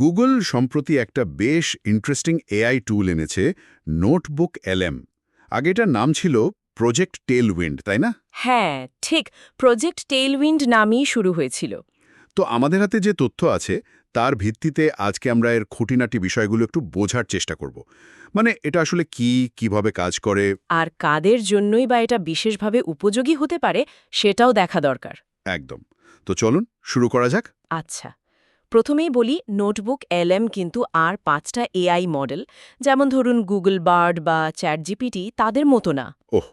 Google সম্প্রতি একটা বেশ ইন্টারেস্টিং এআই টুল এনেছে নোটবুক এলএম আগে এটার নাম ছিল প্রজেক্ট টেলউইন্ড তাই না? হ্যাঁ ঠিক প্রজেক্ট টেইলউইন্ড নামই শুরু হয়েছিল। তো আমাদের হাতে যে তথ্য আছে তার ভিত্তিতে আজকে আমরা এর খুঁটিনাটি বিষয়গুলো একটু বোঝার চেষ্টা করব। মানে এটা আসলে কি কীভাবে কাজ করে? আর কাদের জন্যই বা এটা বিশেষভাবে উপযোগী হতে পারে সেটাও দেখা দরকার। একদম। তো চলুন শুরু করা যাক। আচ্ছা। প্রথমেই বলি নোটবুক এলএম কিন্তু আর পাঁচটা এআই মডেল। যেমন ধরুন গুগল বার্ড বা চ্যাট জিপিটি তাদের মতো না। ওহ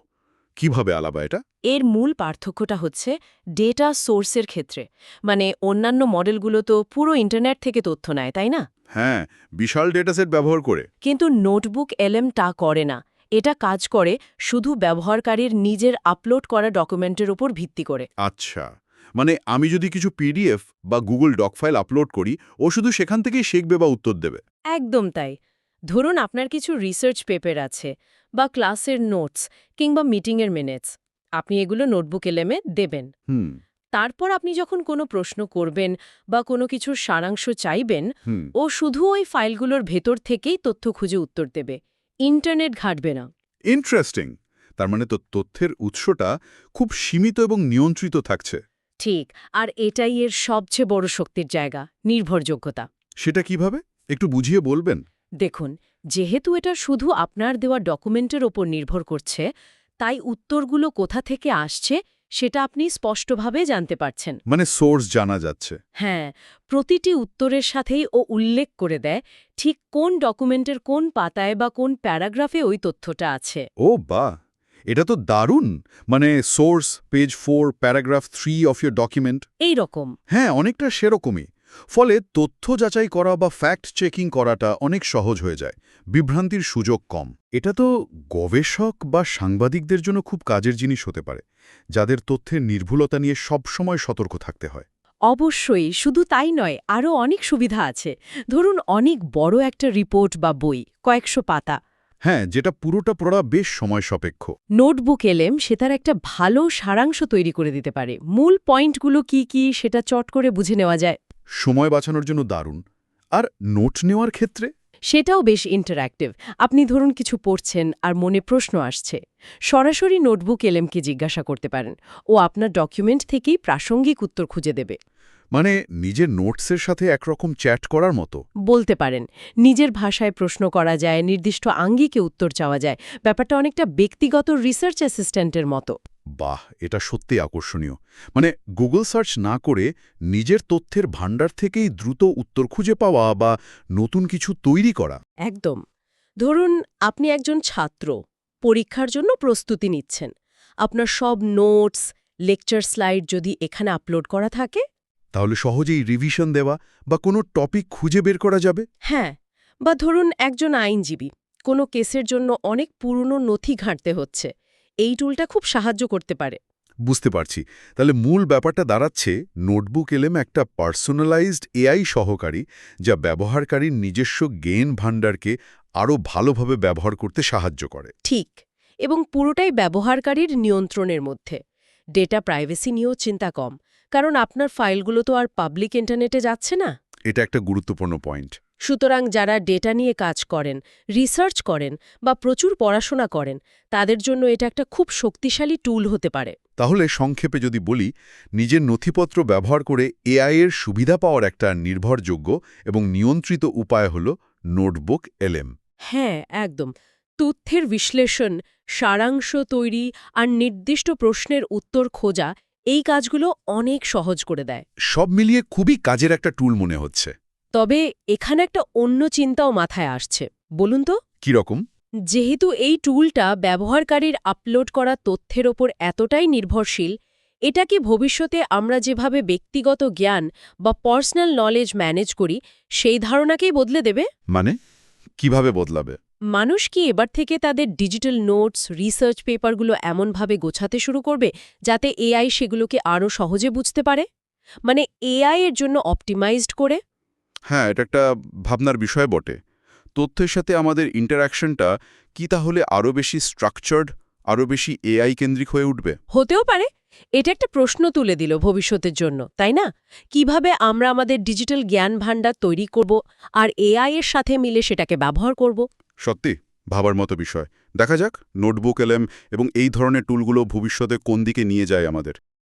কীভাবে আলাদা এটা? এর মূল পার্থক্যটা হচ্ছে ডেটা সোর্সের ক্ষেত্রে। মানে অন্যান্য মডেলগুলো তো পুরো ইন্টারনেট থেকে তথ্য নেয় তাই না? হ্যাঁ বিশাল ডেটাসেট ব্যবহার করে। কিন্তু নোটবুক এলএম তা করে না। এটা কাজ করে শুধু ব্যবহারকারীর নিজের আপলোড করা ডকুমেন্টের উপর ভিত্তি করে। আচ্ছা। মানে আমি যদি কিছু পিডিএফ বা গুগল ডক ফাইল আপলোড করি ও শুধু সেখান থেকেই শিখবে বা উত্তর দেবে। একদম তাই। ধরুন আপনার কিছু রিসার্চ পেপার আছে বা ক্লাসের নোটস কিংবা মিটিংয়ের মিনিটস আপনি এগুলো নোটবুক এলএমে দেবেন। হুম। তারপর আপনি যখন কোনো প্রশ্ন করবেন বা কোনো কিছুর সারাংশ চাইবেন ও শুধু ওই ফাইলগুলোর ভেতর থেকেই তথ্য খুঁজে উত্তর দেবে। ইন্টারনেট ঘাটবে না। ইন্টারেস্টিং তার মানে তো তথ্যের উৎসটা খুব সীমিত এবং নিয়ন্ত্রিত থাকছে। ঠিক আর এটাই এর সবচেয়ে বড় শক্তির জায়গা নির্ভরযোগ্যতা। সেটা কীভাবে? একটু বুঝিয়ে বলবেন। দেখুন যেহেতু এটা শুধু আপনার দেওয়া ডকুমেন্টের ওপর নির্ভর করছে তাই উত্তরগুলো কোথা থেকে আসছে সেটা আপনি স্পষ্টভাবে জানতে পারছেন। মানে সোর্স জানা যাচ্ছে। হ্যাঁ প্রতিটি উত্তরের সাথেই ও উল্লেখ করে দেয় ঠিক কোন ডকুমেন্টের কোন পাতায় বা কোন প্যারাগ্রাফে ওই তথ্যটা আছে। ও বাহ! এটা তো দারুণ। মানে source page four paragraph three of your document এই রকম হ্যাঁ অনেকটা সেরকমই। ফলে তথ্য যাচাই করা বা ফ্যাক্ট চেকিং করাটা অনেক সহজ হয়ে যায়। বিভ্রান্তির সুযোগ কম। এটা তো গবেষক বা সাংবাদিকদের জন্য খুব কাজের জিনিস হতে পারে। যাদের তথ্যের নির্ভুলতা নিয়ে সবসময় সতর্ক থাকতে হয়। অবশ্যই শুধু তাই নয় আরও অনেক সুবিধা আছে। ধরুন অনেক বড় একটা রিপোর্ট বা বই কয়েকশো পাতা। হ্যাঁ যেটা পুরোটা পড়া বেশ সময় সাপেক্ষ। নোটবুক এলেম সে তার একটা ভালো সারাংশ তৈরি করে দিতে পারে। মূল পয়েন্টগুলো কি কি সেটা চট করে বুঝে নেওয়া যায়। সময় বাঁচানোর জন্য দারুণ। আর নোট নেওয়ার ক্ষেত্রে? সেটাও বেশ ইন্টারঅ্যাক্টিভ আপনি ধরুন কিছু পড়ছেন আর মনে প্রশ্ন আসছে। সরাসরি নোটবুক এলএমকে জিজ্ঞাসা করতে পারেন। ও আপনার ডকুমেন্ট থেকেই প্রাসঙ্গিক উত্তর খুঁজে দেবে। মানে নিজের নোটসের সাথে একরকম চ্যাট করার মতো? বলতে পারেন নিজের ভাষায় প্রশ্ন করা যায় নির্দিষ্ট আঙ্গিকে উত্তর চাওয়া যায় ব্যাপারটা অনেকটা ব্যক্তিগত রিসার্চ অ্যাসিস্ট্যান্টের মতো। বাহ এটা সত্যি আকর্ষণীয়। মানে গুগল সার্চ না করে নিজের তথ্যের ভাণ্ডার থেকেই দ্রুত উত্তর খুঁজে পাওয়া বা নতুন কিছু তৈরি করা। একদম। ধরুন আপনি একজন ছাত্র পরীক্ষার জন্য প্রস্তুতি নিচ্ছেন। আপনার সব নোটস লেকচার স্লাইড যদি এখানে আপলোড করা থাকে তাহলে সহজেই রিভিশন দেওয়া বা কোনো টপিক খুঁজে বের করা যাবে? হ্যাঁ বা ধরুন একজন আইনজীবী কোনো কেসের জন্য অনেক পুরনো নথি ঘাঁটতে হচ্ছে। এই টুলটা খুব সাহায্য করতে পারে। বুঝতে পারছি। তাহলে মূল ব্যাপারটা দাঁড়াচ্ছে নোটবুক এলেম একটা পার্সোনালাইজড এআই সহকারী যা ব্যবহারকারীর নিজস্ব জ্ঞান ভাণ্ডারকে আরও ভালোভাবে ব্যবহার করতে সাহায্য করে। ঠিক এবং পুরোটাই ব্যবহারকারীর নিয়ন্ত্রণের মধ্যে। ডেটা প্রাইভেসি নিয়েও চিন্তা কম। কারণ আপনার ফাইলগুলো তো আর পাবলিক ইন্টারনেটে যাচ্ছে না। এটা একটা গুরুত্বপূর্ণ পয়েন্ট সুতরাং যারা ডেটা নিয়ে কাজ করেন রিসার্চ করেন বা প্রচুর পড়াশোনা করেন তাদের জন্য এটা একটা খুব শক্তিশালী টুল হতে পারে। তাহলে সংক্ষেপে যদি বলি নিজের নথিপত্র ব্যবহার করে এআই এর সুবিধা পাওয়ার একটা নির্ভরযোগ্য এবং নিয়ন্ত্রিত উপায় হল নোটবুক এলএম। হ্যাঁ একদম। তথ্যের বিশ্লেষণ সারাংশ তৈরি আর নির্দিষ্ট প্রশ্নের উত্তর খোঁজা এই কাজগুলো অনেক সহজ করে দেয়। সব মিলিয়ে খুবই কাজের একটা টুল মনে হচ্ছে। তবে এখানে একটা অন্য চিন্তাও মাথায় আসছে। বলুন তো? কীরকম যেহেতু এই টুলটা ব্যবহারকারীর আপলোড করা তথ্যের ওপর এতটাই নির্ভরশীল এটা কি ভবিষ্যতে আমরা যেভাবে ব্যক্তিগত জ্ঞান বা পার্সোনাল নলেজ ম্যানেজ করি সেই ধারণাকেই বদলে দেবে? মানে? কীভাবে বদলাবে? মানুষ কি এবার থেকে তাদের ডিজিটাল নোটস রিসার্চ পেপারগুলো এমনভাবে গোছাতে শুরু করবে যাতে এআই সেগুলোকে আরও সহজে বুঝতে পারে? মানে এআই এর জন্য অপটিমাইজড করে? হ্যাঁ এটা একটা ভাবনার বিষয় বটে। তথ্যের সাথে আমাদের ইন্টারাকশনটা কি তাহলে আরও বেশি স্ট্রাকচার্ড আরও বেশি এআই কেন্দ্রিক হয়ে উঠবে? হতেও পারে। এটা একটা প্রশ্ন তুলে দিল ভবিষ্যতের জন্য তাই না? কীভাবে আমরা আমাদের ডিজিটাল জ্ঞান ভাণ্ডার তৈরি করব আর এআই এর সাথে মিলে সেটাকে ব্যবহার করব? সত্যি, ভাবার মতো বিষয়। দেখা যাক, নোটবুক, এলএম এবং এই ধরনের টুলগুলো ভবিষ্যতে কোন দিকে নিয়ে যায় আমাদের।